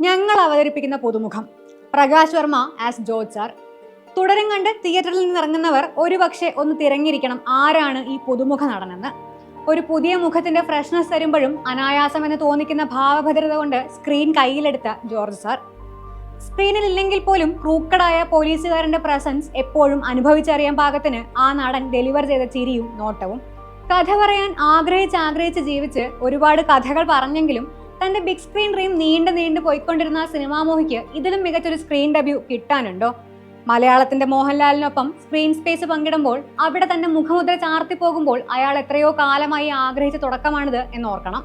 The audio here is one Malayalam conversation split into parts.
ഞങ്ങൾ അവതരിപ്പിക്കുന്ന പുതുമുഖം. Prakash Varma as George sir. Thudarum കണ്ട് തിയേറ്ററിൽ നിന്ന് ഇറങ്ങുന്നവർ ഒരുപക്ഷെ ഒന്ന് തിരഞ്ഞിരിക്കണം ആരാണ് ഈ പുതുമുഖ നടനെന്ന്. ഒരു പുതിയ മുഖത്തിന്റെ ഫ്രഷ്നസ് തരുമ്പോഴും അനായാസം എന്ന് തോന്നിക്കുന്ന ഭാവഭദ്രത കൊണ്ട് സ്ക്രീൻ കയ്യിലെടുത്ത ജോർജ് സാർ. സ്ക്രീനിൽ ഇല്ലെങ്കിൽ പോലും ക്രൂക്കഡായ പോലീസുകാരന്റെ പ്രസൻസ് എപ്പോഴും അനുഭവിച്ചറിയാൻ പാകത്തിന് ആ നടൻ ഡെലിവർ ചെയ്ത ചിരിയും നോട്ടവും. കഥ പറയാൻ ആഗ്രഹിച്ച് ആഗ്രഹിച്ച് ജീവിച്ച് ഒരുപാട് കഥകൾ പറഞ്ഞെങ്കിലും തന്റെ ബിഗ് സ്ക്രീൻ ഡ്രീം നീണ്ടു നീണ്ടു പോയിക്കൊണ്ടിരുന്ന ആ സിനിമാ മോഹിക്ക് ഇതിലും മികച്ചൊരു സ്ക്രീൻ ഡെബ്യൂ കിട്ടാനുണ്ടോ? മലയാളത്തിന്റെ മോഹൻലാലിനൊപ്പം സ്ക്രീൻ സ്പേസ് പങ്കിടുമ്പോൾ അവിടെ തന്നെ മുഖമുദ്ര ചാർത്തി പോകുമ്പോൾ അയാൾ എത്രയോ കാലമായി ആഗ്രഹിച്ച തുടക്കമാണിത് എന്ന് ഓർക്കണം.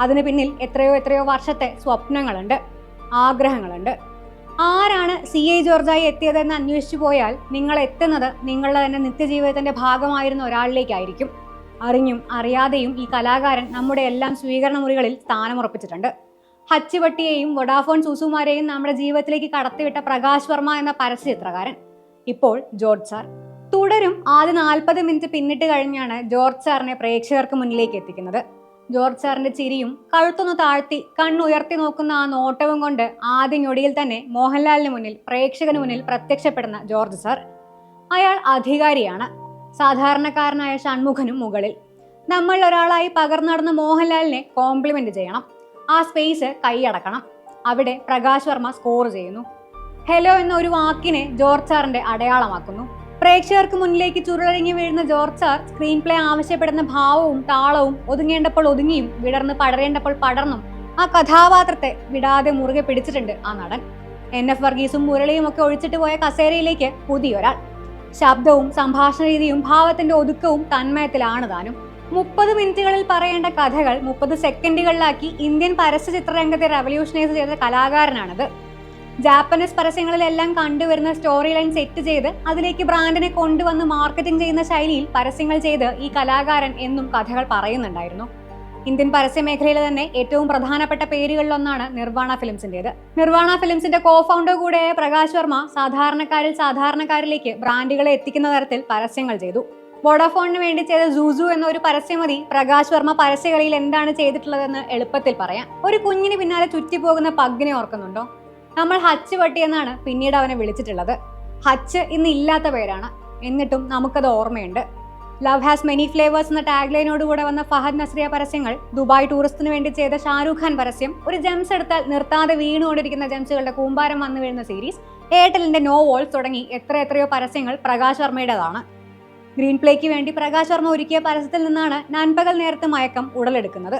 അതിന് പിന്നിൽ എത്രയോ എത്രയോ വർഷത്തെ സ്വപ്നങ്ങളുണ്ട് ആഗ്രഹങ്ങളുണ്ട്. ആരാണ് സി ഐ ജോർജായി എത്തിയതെന്ന് അന്വേഷിച്ചു പോയാൽ നിങ്ങൾ എത്തുന്നത് നിങ്ങളുടെ തന്നെ നിത്യജീവിതത്തിന്റെ ഭാഗമായിരുന്ന ഒരാളിലേക്കായിരിക്കും. അറിഞ്ഞും അറിയാതെയും ഈ കലാകാരൻ നമ്മുടെ എല്ലാം സ്വീകരണ മുറികളിൽ സ്ഥാനമുറപ്പിച്ചിട്ടുണ്ട്. ഹച്ചുവട്ടിയെയും വൊഡാഫോൺ സൂസുമാരെയും നമ്മുടെ ജീവിതത്തിലേക്ക് കടത്തിവിട്ട പ്രകാശ് വർമ്മ എന്ന പരസ്യ ചിത്രകാരൻ ഇപ്പോൾ ജോർജ് സാർ. തുടരും ആദ്യ നാൽപ്പത് മിനിറ്റ് പിന്നിട്ട് കഴിഞ്ഞാണ് ജോർജ് സാറിനെ പ്രേക്ഷകർക്ക് മുന്നിലേക്ക് എത്തിക്കുന്നത്. ജോർജ് സാറിന്റെ ചിരിയും കഴുത്തൊന്ന് താഴ്ത്തി കണ്ണുയർത്തി നോക്കുന്ന ആ നോട്ടവും കൊണ്ട് ആദ്യ ഞൊടിയിൽ തന്നെ മോഹൻലാലിന് മുന്നിൽ പ്രേക്ഷകന് മുന്നിൽ പ്രത്യക്ഷപ്പെടുന്ന ജോർജ് സാർ. അയാൾ അധികാരിയാണ്. സാധാരണക്കാരനായ ഷൺമുഖനും മുകളിൽ. നമ്മൾ ഒരാളായി പകർന്നു നടന്ന മോഹൻലാലിനെ കോംപ്ലിമെന്റ് ചെയ്യണം. ആ സ്പേസ് കൈയടക്കണം അവിടെ പ്രകാശ് വർമ്മ സ്കോർ ചെയ്യുന്നു. ഹെലോ എന്ന ഒരു വാക്കിനെ ജോർജ് സാറിന്റെ അടയാളമാക്കുന്നു. പ്രേക്ഷകർക്ക് മുന്നിലേക്ക് ചുരുളരിഞ്ഞു വീഴുന്ന ജോർജ് സാർ സ്ക്രീൻ പ്ലേ ആവശ്യപ്പെടുന്ന ഭാവവും താളവും ഒതുങ്ങേണ്ടപ്പോൾ ഒതുങ്ങിയും വിടർന്ന് പടരേണ്ടപ്പോൾ പടർന്നും ആ കഥാപാത്രത്തെ വിടാതെ മുറുകെ പിടിച്ചിട്ടുണ്ട് ആ നടൻ. എൻ. എഫ്. വർഗീസും മുരളിയും ഒക്കെ ഒഴിച്ചിട്ട് പോയ കസേരയിലേക്ക് പുതിയൊരാൾ ശബ്ദവും സംഭാഷണ രീതിയും ഭാവത്തിന്റെ ഒതുക്കവും തന്മയത്തിലാണ് താനും. മുപ്പത് മിനിറ്റുകളിൽ പറയേണ്ട കഥകൾ മുപ്പത് സെക്കൻഡുകളിലാക്കി ഇന്ത്യൻ പരസ്യ ചിത്രരംഗത്തെ റവല്യൂഷനൈസ് ചെയ്ത കലാകാരനാണത്. ജാപ്പനീസ് പരസ്യങ്ങളിലെല്ലാം കണ്ടുവരുന്ന സ്റ്റോറി ലൈൻ സെറ്റ് ചെയ്ത് അതിലേക്ക് ബ്രാൻഡിനെ കൊണ്ടുവന്ന് മാർക്കറ്റിംഗ് ചെയ്യുന്ന ശൈലിയിൽ പരസ്യങ്ങൾ ചെയ്ത് ഈ കലാകാരൻ എന്നും കഥകൾ പറയുന്നുണ്ടായിരുന്നു. ഇന്ത്യൻ പരസ്യ മേഖലയിൽ തന്നെ ഏറ്റവും പ്രധാനപ്പെട്ട പേരുകളിലൊന്നാണ് നിർവാണ ഫിലിംസിന്റേത്. നിർവാണ ഫിലിംസിന്റെ കോ ഫൗണ്ടർ കൂടെയായ പ്രകാശ് വർമ്മ സാധാരണക്കാരിൽ സാധാരണക്കാരിലേക്ക് ബ്രാൻഡുകളെ എത്തിക്കുന്ന തരത്തിൽ പരസ്യങ്ങൾ ചെയ്തു. വോഡാഫോണിന് വേണ്ടി ചെയ്ത സൂസു എന്ന ഒരു പരസ്യമതി പ്രകാശ് വർമ്മ പരസ്യകളിയിൽ എന്താണ് ചെയ്തിട്ടുള്ളതെന്ന് എളുപ്പത്തിൽ പറയാം. ഒരു കുഞ്ഞിന് പിന്നാലെ ചുറ്റിപ്പോകുന്ന പഗ്ഗിനെ ഓർക്കുന്നുണ്ടോ? നമ്മൾ ഹച്ച് പട്ടി എന്നാണ് പിന്നീട് അവനെ വിളിച്ചിട്ടുള്ളത്. ഹച്ച് ഇന്ന് ഇല്ലാത്ത പേരാണ്. എന്നിട്ടും നമുക്കത് ഓർമ്മയുണ്ട്. ലവ് ഹാസ് മെനി ഫ്ലേവേഴ്സ് എന്ന ടാഗ് ലൈനോട് കൂടെ വന്ന ഫഹദ് നസ്രിയ പരസ്യങ്ങൾ ദുബായ് ടൂറിസ്റ്റിന് വേണ്ടി ചെയ്ത ഷാരൂഖ് ഖാൻ പരസ്യം. ഒരു ജെംസ് എടുത്താൽ നിർത്താതെ വീണുകൊണ്ടിരിക്കുന്ന ജെംസുകളുടെ കൂമ്പാരം വന്നു വീഴുന്ന സീരീസ് എയർടെലിന്റെ നോ വോൾസ് തുടങ്ങി എത്ര എത്രയോ പരസ്യങ്ങൾ പ്രകാശ് വർമ്മയുടേതാണ് ഗ്രീൻ പ്ലേക്ക് വേണ്ടി പ്രകാശ് വർമ്മ ഒരുക്കിയ പരസ്യത്തിൽ നിന്നാണ് നൻപകൽ നേരത്തെ മയക്കം ഉടലെടുക്കുന്നത്.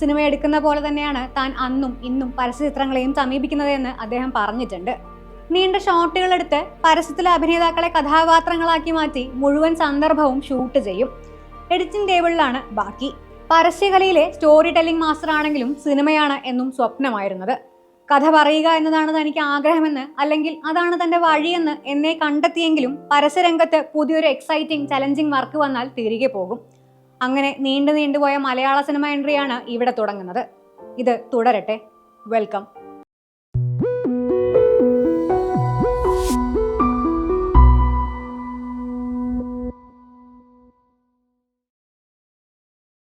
സിനിമ എടുക്കുന്ന പോലെ തന്നെയാണ് താൻ അന്നും ഇന്നും പരസ്യ ചിത്രങ്ങളെയും സമീപിക്കുന്നതെന്ന് അദ്ദേഹം പറഞ്ഞിട്ടുണ്ട്. നീണ്ട ഷോട്ടുകളെടുത്ത് പരസ്യത്തിലെ അഭിനേതാക്കളെ കഥാപാത്രങ്ങളാക്കി മാറ്റി മുഴുവൻ സന്ദർഭവും ഷൂട്ട് ചെയ്യും. എഡിറ്റിംഗ് ടേബിളിലാണ് ബാക്കി. പരസ്യകലയിലെ സ്റ്റോറി ടെല്ലിംഗ് മാസ്റ്റർ ആണെങ്കിലും സിനിമയാണ് എന്നും സ്വപ്നമായിരുന്നത്. കഥ പറയുക എന്നതാണ് തനിക്ക് ആഗ്രഹമെന്ന് അല്ലെങ്കിൽ അതാണ് തന്റെ വഴിയെന്ന് എന്നെ കണ്ടെത്തിയെങ്കിലും പരസ്യരംഗത്ത് പുതിയൊരു എക്സൈറ്റിംഗ് ചലഞ്ചിങ് വർക്ക് വന്നാൽ തിരികെ പോകും. അങ്ങനെ നീണ്ടു നീണ്ടുപോയ മലയാള സിനിമ എൻട്രിയാണ് ഇവിടെ തുടങ്ങുന്നത്. ഇത് തുടരട്ടെ. വെൽക്കം